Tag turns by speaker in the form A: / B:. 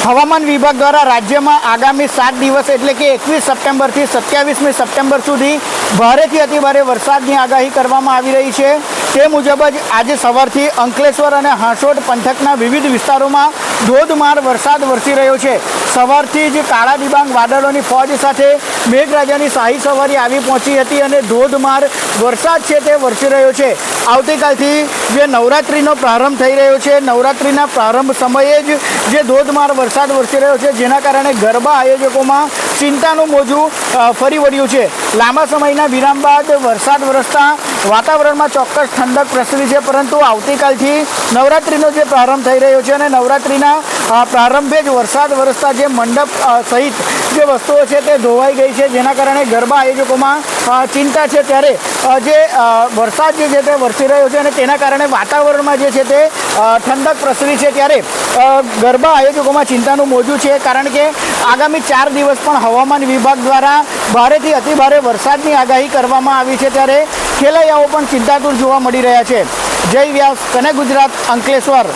A: હવામાન વિભાગ દ્વારા રાજ્યમાં આગામી સાત દિવસ એટલે કે એકવીસ સપ્ટેમ્બરથી સત્યાવીસમી સપ્ટેમ્બર સુધી ભારેથી અતિભારે વરસાદની આગાહી કરવામાં આવી રહી છે. તે મુજબ જ આજે સવારથી અંકલેશ્વર અને હાંસોટ પંથકના વિવિધ વિસ્તારોમાં ધોધમાર વરસાદ વરસી રહ્યો છે. સવારથી જ કાળા ડિબાંગ વાદળોની ફોજ સાથે મેઘરાજાની શાહી સવારી આવી પહોંચી હતી અને ધોધમાર વરસાદ છે તે વરસી રહ્યો છે. આવતીકાલથી જે નવરાત્રિનો પ્રારંભ થઈ રહ્યો છે, નવરાત્રિના પ્રારંભ સમયે જ જે ધોધમાર વરસાદ વરસી રહ્યો છે, જેના કારણે ગરબા આયોજકોમાં ચિંતાનું મોજું ફરી વળ્યું છે. લાંબા સમયના વિરામ બાદ વરસાદ વરસતા વાતાવરણમાં ચોક્કસ ઠંડક પ્રસરી છે, પરંતુ આવતીકાલથી નવરાત્રિનો જે પ્રારંભ થઈ રહ્યો છે અને નવરાત્રિના પ્રારંભે જ વરસાદ વરસતા જે મંડપ સહિત જે વસ્તુઓ છે તે ધોવાઈ ગઈ છે, જેના કારણે ગરબા આયોજકોમાં ચિંતા છે. ત્યારે જે વરસાદ જે છે તે વરસી રહ્યો છે અને તેના કારણે વાતાવરણમાં જે છે તે ઠંડક પ્રસરી છે. ત્યારે ગરબા આયોજકોમાં ચિંતાનું મોજું છે, કારણ કે આગામી ચાર દિવસ પણ હવામાન વિભાગ દ્વારા ભારેથી અતિભારે વરસાદની આગાહી કરવામાં આવી છે. ત્યારે ખેલૈયાઓ પણ ચિંતાતુર જોવા મળી રહ્યા છે. જય વ્યાસ કને ગુજરાત, અંકલેશ્વર.